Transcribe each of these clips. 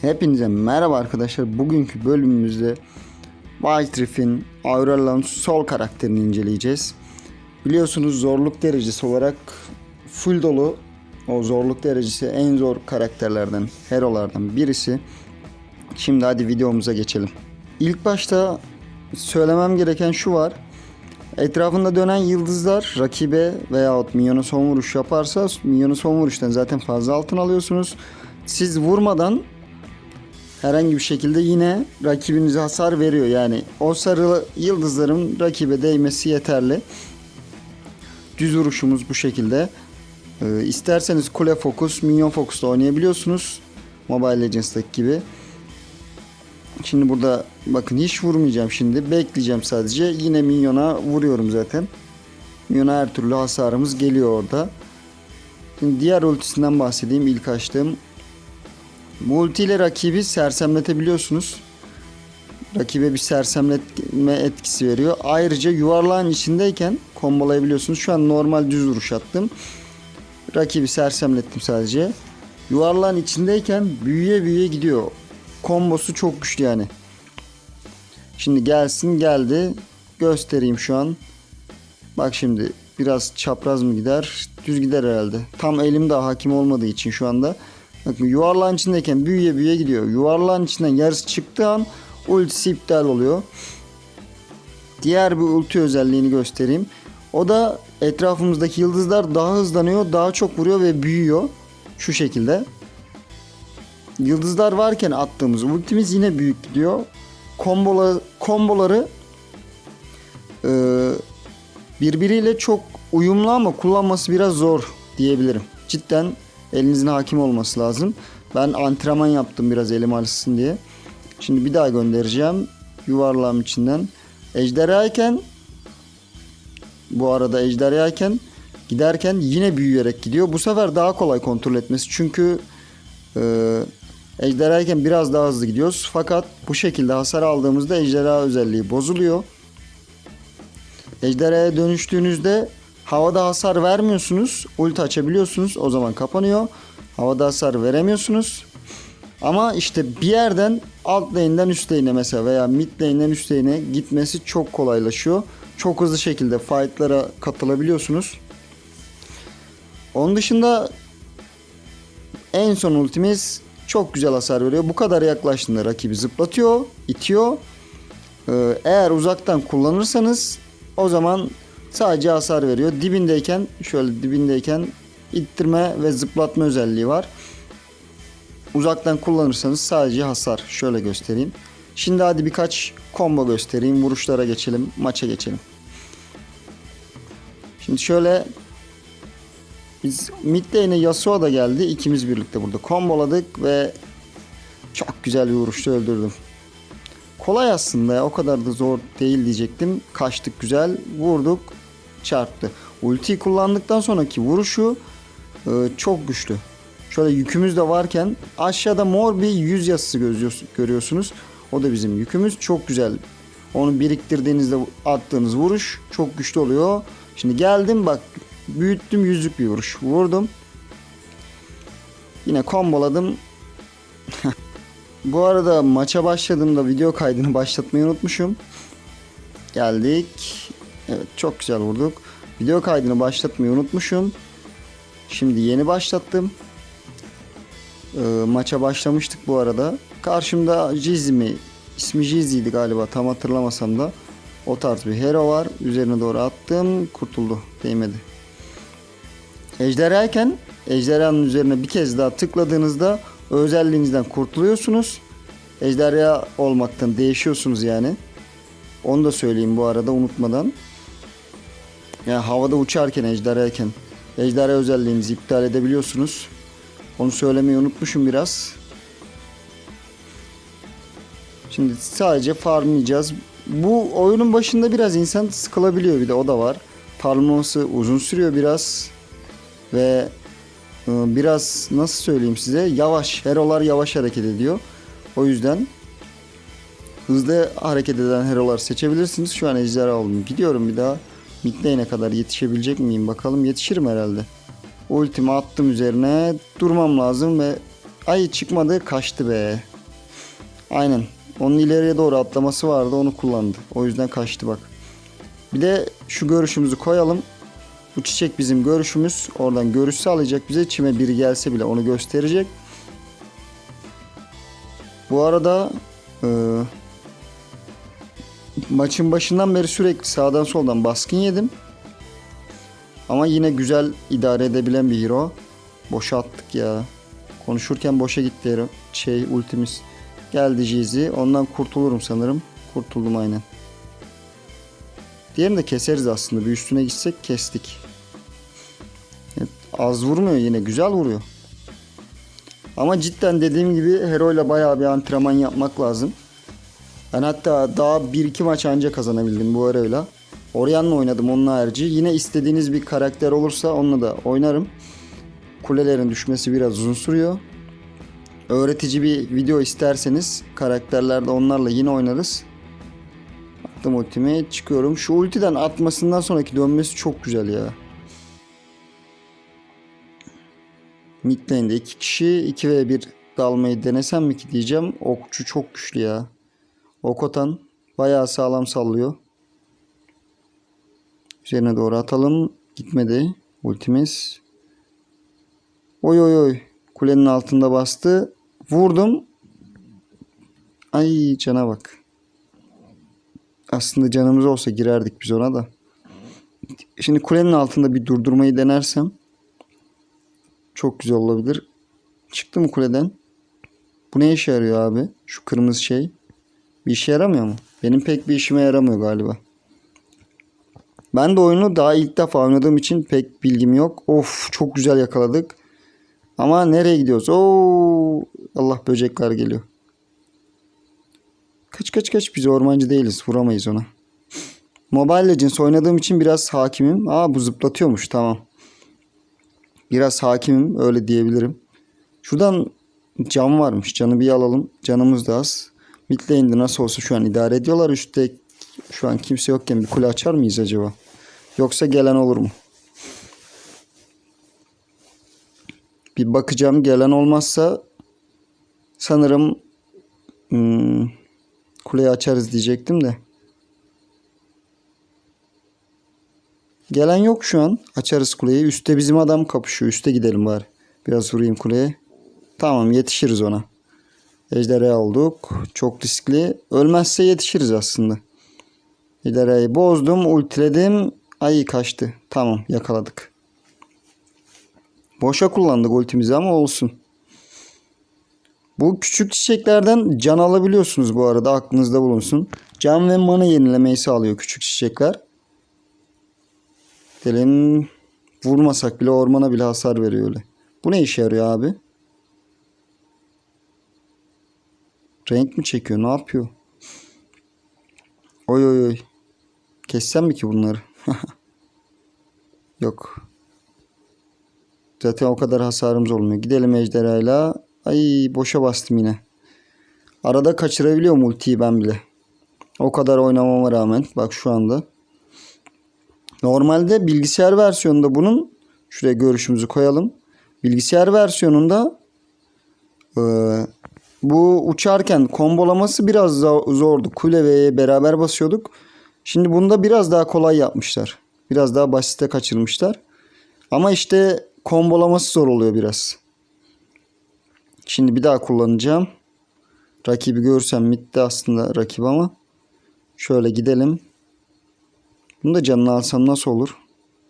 Hepinize merhaba arkadaşlar. Bugünkü bölümümüzde Wild Rift'in Aurelion Sol karakterini inceleyeceğiz. Biliyorsunuz zorluk derecesi olarak full dolu. O zorluk derecesi en zor karakterlerden, herolardan birisi. Şimdi hadi videomuza geçelim. İlk başta söylemem gereken şu var. Etrafında dönen yıldızlar rakibe veyahut minyona son vuruş yaparsa minyonu son vuruştan zaten fazla altın alıyorsunuz. Siz vurmadan herhangi bir şekilde yine rakibinize hasar veriyor. Yani o sarı yıldızların rakibe değmesi yeterli. Düz vuruşumuz bu şekilde. Ee, isterseniz kule fokus, minyon fokusla oynayabiliyorsunuz. Mobile Legends'taki gibi. Şimdi burada bakın hiç vurmayacağım şimdi. Bekleyeceğim sadece. Yine minyona vuruyorum zaten. Minyona her türlü hasarımız geliyor orada. Şimdi diğer ultisinden bahsedeyim. İlk açtığım. Bu ulti ile rakibi sersemletebiliyorsunuz. Rakibe bir sersemletme etkisi veriyor. Ayrıca yuvarlağın içindeyken kombolayabiliyorsunuz. Şu an normal düz vuruş attım. Rakibi sersemlettim sadece. Yuvarlağın içindeyken büyüye büyüye gidiyor. Kombosu çok güçlü yani. Şimdi gelsin geldi. Göstereyim şu an. Bak şimdi biraz çapraz mı gider? Düz gider herhalde. Tam elimde hakim olmadığı için şu anda. Bakın yuvarlağın içindeyken büyüye büyüye gidiyor. Yuvarlağın içinden yarısı çıktığı an ultisi iptal oluyor. Diğer bir ulti özelliğini göstereyim. O da etrafımızdaki yıldızlar daha hızlanıyor, daha çok vuruyor ve büyüyor. Şu şekilde. Yıldızlar varken attığımız ultimiz yine büyük gidiyor. Kombola, komboları e, birbiriyle çok uyumlu ama kullanması biraz zor diyebilirim. Cidden elinizin hakim olması lazım. Ben antrenman yaptım biraz elim alışsın diye. Şimdi bir daha göndereceğim. Yuvarlağım içinden. Ejderhayken bu arada ejderhayken giderken yine büyüyerek gidiyor. Bu sefer daha kolay kontrol etmesi. Çünkü e, ejderhayken biraz daha hızlı gidiyoruz. Fakat bu şekilde hasar aldığımızda ejderha özelliği bozuluyor. Ejderhaya dönüştüğünüzde havada hasar vermiyorsunuz. Ulti açabiliyorsunuz. O zaman kapanıyor. Havada hasar veremiyorsunuz. Ama işte bir yerden alt lane'den üst lane'e mesela veya mid lane'den üst lane'e gitmesi çok kolaylaşıyor. Çok hızlı şekilde fight'lara katılabiliyorsunuz. Onun dışında en son ultimiz çok güzel hasar veriyor. Bu kadar yaklaştığında rakibi zıplatıyor, itiyor. Ee, eğer uzaktan kullanırsanız o zaman sadece hasar veriyor. Dibindeyken şöyle dibindeyken ittirme ve zıplatma özelliği var. Uzaktan kullanırsanız sadece hasar. Şöyle göstereyim. Şimdi hadi birkaç combo göstereyim. Vuruşlara geçelim. Maça geçelim. Şimdi şöyle biz mid Yasuo da geldi. İkimiz birlikte burada komboladık ve çok güzel bir vuruşta öldürdüm. Kolay aslında ya. O kadar da zor değil diyecektim. Kaçtık güzel. Vurduk. Çarptı. Ultiyi kullandıktan sonraki vuruşu e, çok güçlü. Şöyle yükümüz de varken aşağıda mor bir yüz yazısı görüyorsunuz. O da bizim yükümüz. Çok güzel. Onu biriktirdiğinizde attığınız vuruş çok güçlü oluyor. Şimdi geldim bak büyüttüm yüzlük bir vuruş. Vurdum. Yine komboladım. Bu arada maça başladığımda video kaydını başlatmayı unutmuşum. Geldik. Evet çok güzel vurduk. Video kaydını başlatmayı unutmuşum. Şimdi yeni başlattım. Ee, maça başlamıştık bu arada. Karşımda Jizzy mi? İsmi Jizzy'ydi galiba tam hatırlamasam da. O tarz bir hero var. Üzerine doğru attım. Kurtuldu. Değmedi. Ejderhayken ejderhanın üzerine bir kez daha tıkladığınızda özelliğinizden kurtuluyorsunuz. Ejderha olmaktan değişiyorsunuz yani. Onu da söyleyeyim bu arada unutmadan. Yani havada uçarken ejderhayken ejderha özelliğinizi iptal edebiliyorsunuz. Onu söylemeyi unutmuşum biraz. Şimdi sadece farmlayacağız. Bu oyunun başında biraz insan sıkılabiliyor bir de o da var. Farmlaması uzun sürüyor biraz. Ve e, biraz nasıl söyleyeyim size yavaş. Herolar yavaş hareket ediyor. O yüzden hızlı hareket eden herolar seçebilirsiniz. Şu an ejderha oldum. Gidiyorum bir daha. Midlane'e kadar yetişebilecek miyim bakalım. Yetişirim herhalde. Ultimi attım üzerine. Durmam lazım ve ay çıkmadı kaçtı be. Aynen. Onun ileriye doğru atlaması vardı onu kullandı. O yüzden kaçtı bak. Bir de şu görüşümüzü koyalım. Bu çiçek bizim görüşümüz. Oradan görüş sağlayacak bize. Çime biri gelse bile onu gösterecek. Bu arada maçın başından beri sürekli sağdan soldan baskın yedim. Ama yine güzel idare edebilen bir hero. Boşa attık ya. Konuşurken boşa gitti. Şey ultimiz. Geldi Jeezy. Ondan kurtulurum sanırım. Kurtuldum aynen. Diğerini de keseriz aslında. Bir üstüne gitsek kestik. Evet, az vurmuyor yine. Güzel vuruyor. Ama cidden dediğim gibi Hero ile bayağı bir antrenman yapmak lazım. Ben hatta daha 1-2 maç anca kazanabildim bu Hero'yla. Orianna oynadım onun harici. Yine istediğiniz bir karakter olursa onunla da oynarım. Kulelerin düşmesi biraz uzun sürüyor. Öğretici bir video isterseniz karakterlerde onlarla yine oynarız. Attım ultimi çıkıyorum. Şu ultiden atmasından sonraki dönmesi çok güzel ya. Mid lane'de iki kişi 2v1 dalmayı denesem mi ki diyeceğim. Okçu çok güçlü ya. Okotan bayağı sağlam sallıyor. Üzerine doğru atalım. Gitmedi. Ultimiz. Oy oy oy. Kulenin altında bastı. Vurdum. Ay cana bak. Aslında canımız olsa girerdik biz ona da. Şimdi kulenin altında bir durdurmayı denersem çok güzel olabilir. Çıktı mı kuleden? Bu ne işe yarıyor abi? Şu kırmızı şey. Bir işe yaramıyor mu? Benim pek bir işime yaramıyor galiba. Ben de oyunu daha ilk defa oynadığım için pek bilgim yok. Of çok güzel yakaladık. Ama nereye gidiyoruz? Oo Allah böcekler geliyor. Kaç kaç kaç biz ormancı değiliz. Vuramayız ona. Mobile Legends oynadığım için biraz hakimim. Aa bu zıplatıyormuş tamam. Biraz hakimim öyle diyebilirim. Şuradan cam varmış. Canı bir alalım. Canımız da az. Mid lane'de nasıl olsa şu an idare ediyorlar. Üstte şu an kimse yokken bir kule açar mıyız acaba? Yoksa gelen olur mu? Bir bakacağım. Gelen olmazsa sanırım hmm, kuleyi açarız diyecektim de. Gelen yok şu an. Açarız kuleyi. Üste bizim adam kapışıyor. Üste gidelim bari. Biraz vurayım kuleye. Tamam yetişiriz ona. Ejderha olduk. Çok riskli. Ölmezse yetişiriz aslında. Ejderhayı bozdum. Ultiledim. Ay kaçtı. Tamam yakaladık. Boşa kullandık ultimizi ama olsun. Bu küçük çiçeklerden can alabiliyorsunuz bu arada aklınızda bulunsun. Can ve mana yenilemeyi sağlıyor küçük çiçekler. Gelin vurmasak bile ormana bile hasar veriyor öyle. Bu ne işe yarıyor abi? Renk mi çekiyor? Ne yapıyor? Oy oy oy. Kessem mi ki bunları? Yok. Zaten o kadar hasarımız olmuyor. Gidelim ejderhayla. Ay boşa bastım yine. Arada kaçırabiliyorum ultiyi ben bile. O kadar oynamama rağmen. Bak şu anda. Normalde bilgisayar versiyonunda bunun şuraya görüşümüzü koyalım. Bilgisayar versiyonunda e, bu uçarken kombolaması biraz zordu. Kule ve beraber basıyorduk. Şimdi bunda biraz daha kolay yapmışlar. Biraz daha basite kaçırmışlar. Ama işte kombolaması zor oluyor biraz. Şimdi bir daha kullanacağım. Rakibi görsem midde aslında rakip ama. Şöyle gidelim. Bunu da canını alsam nasıl olur?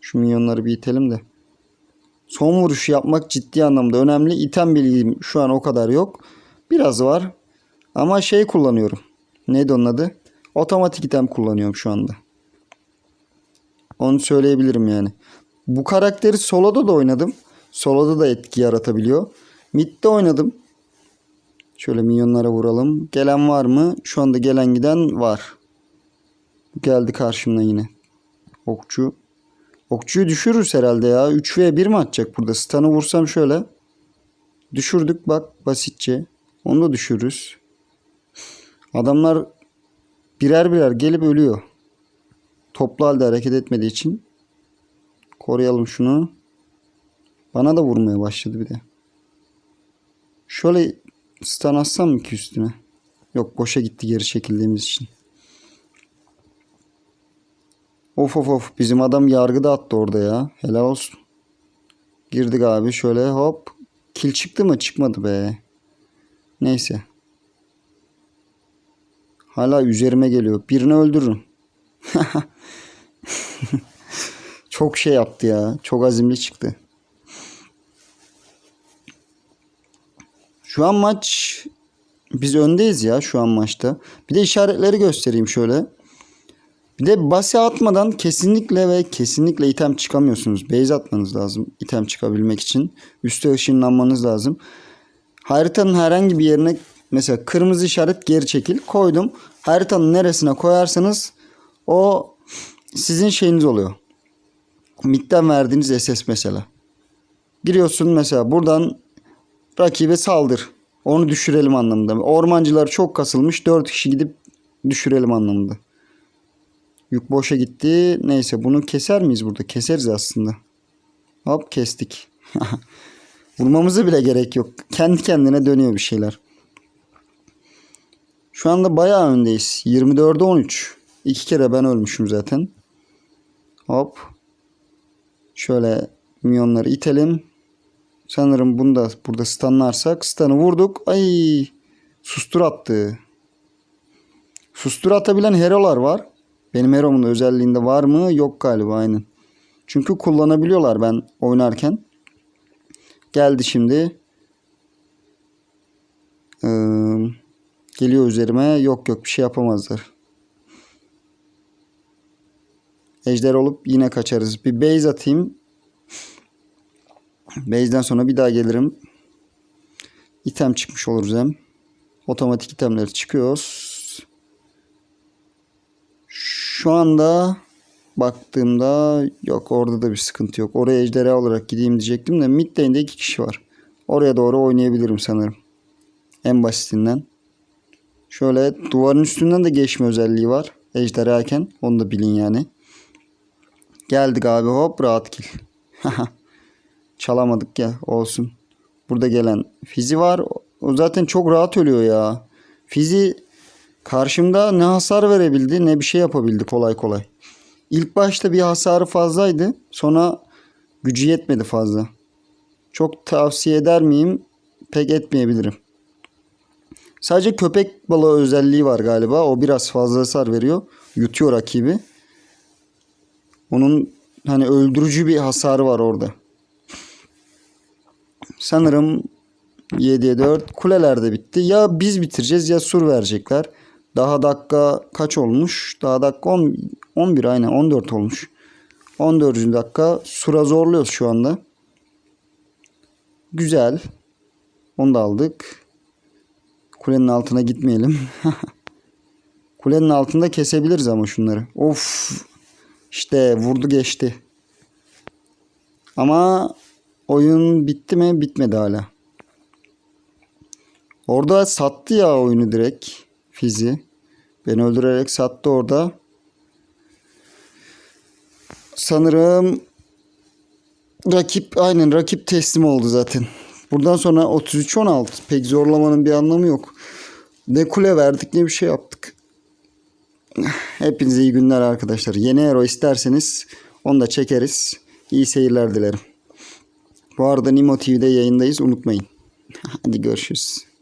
Şu minyonları bir itelim de. Son vuruşu yapmak ciddi anlamda önemli. İtem bilgim şu an o kadar yok. Biraz var. Ama şey kullanıyorum. Neydi onun adı? Otomatik item kullanıyorum şu anda. Onu söyleyebilirim yani. Bu karakteri soloda da oynadım. Soloda da etki yaratabiliyor. Mid'de oynadım. Şöyle minyonlara vuralım. Gelen var mı? Şu anda gelen giden var. Geldi karşımdan yine. Okçu. Okçuyu düşürürüz herhalde ya. 3 v 1 mi atacak burada? Stun'ı vursam şöyle. Düşürdük bak basitçe. Onu da düşürürüz. Adamlar birer birer gelip ölüyor. Toplu halde hareket etmediği için. Koruyalım şunu. Bana da vurmaya başladı bir de. Şöyle stun atsam mı ki üstüne? Yok boşa gitti geri çekildiğimiz için. Of of of bizim adam yargı da attı orada ya. Helal olsun. Girdik abi şöyle hop. Kil çıktı mı? Çıkmadı be. Neyse. Hala üzerime geliyor. Birini öldürürüm. Çok şey yaptı ya. Çok azimli çıktı. Şu an maç biz öndeyiz ya şu an maçta. Bir de işaretleri göstereyim şöyle. Bir de base atmadan kesinlikle ve kesinlikle item çıkamıyorsunuz. Base atmanız lazım item çıkabilmek için. Üste ışınlanmanız lazım. Haritanın herhangi bir yerine mesela kırmızı işaret geri çekil koydum. Haritanın neresine koyarsanız o sizin şeyiniz oluyor. Mid'den verdiğiniz SS mesela. Giriyorsun mesela buradan rakibe saldır. Onu düşürelim anlamında. Ormancılar çok kasılmış. 4 kişi gidip düşürelim anlamında. Yük boşa gitti. Neyse bunu keser miyiz burada? Keseriz aslında. Hop kestik. Vurmamıza bile gerek yok. Kendi kendine dönüyor bir şeyler. Şu anda bayağı öndeyiz. 24'e 13. İki kere ben ölmüşüm zaten. Hop. Şöyle minyonları itelim. Sanırım bunu da burada stunlarsak stun'ı vurduk. Ay sustur attı. Sustur atabilen hero'lar var. Benim hero'mun özelliğinde var mı? Yok galiba aynen. Çünkü kullanabiliyorlar ben oynarken. Geldi şimdi. Ee, geliyor üzerime. Yok yok bir şey yapamazlar. Ejder olup yine kaçarız. Bir base atayım. Base'den sonra bir daha gelirim. İtem çıkmış oluruz hem. Otomatik itemleri çıkıyoruz. Şu anda baktığımda yok orada da bir sıkıntı yok. Oraya ejderha olarak gideyim diyecektim de mid lane'de iki kişi var. Oraya doğru oynayabilirim sanırım. En basitinden. Şöyle duvarın üstünden de geçme özelliği var. Ejderhayken. Onu da bilin yani. Geldik abi hop rahat kill. Çalamadık ya olsun. Burada gelen Fizi var. O zaten çok rahat ölüyor ya. Fizi karşımda ne hasar verebildi ne bir şey yapabildi kolay kolay. İlk başta bir hasarı fazlaydı. Sonra gücü yetmedi fazla. Çok tavsiye eder miyim? Pek etmeyebilirim. Sadece köpek balığı özelliği var galiba. O biraz fazla hasar veriyor. Yutuyor rakibi. Onun hani öldürücü bir hasarı var orada. Sanırım 7'ye 4 kulelerde bitti. Ya biz bitireceğiz ya sur verecekler. Daha dakika kaç olmuş? Daha dakika 10, 11 aynen 14 olmuş. 14. dakika sura zorluyoruz şu anda. Güzel. Onu da aldık. Kulenin altına gitmeyelim. Kulenin altında kesebiliriz ama şunları. Of. İşte vurdu geçti. Ama oyun bitti mi? Bitmedi hala. Orada sattı ya oyunu direkt. Fizi. Beni öldürerek sattı orada. Sanırım rakip aynen rakip teslim oldu zaten. Buradan sonra 33-16 pek zorlamanın bir anlamı yok. Ne kule verdik ne bir şey yaptık. Hepinize iyi günler arkadaşlar. Yeni hero isterseniz onu da çekeriz. İyi seyirler dilerim. Bu arada Nimo TV'de yayındayız unutmayın. Hadi görüşürüz.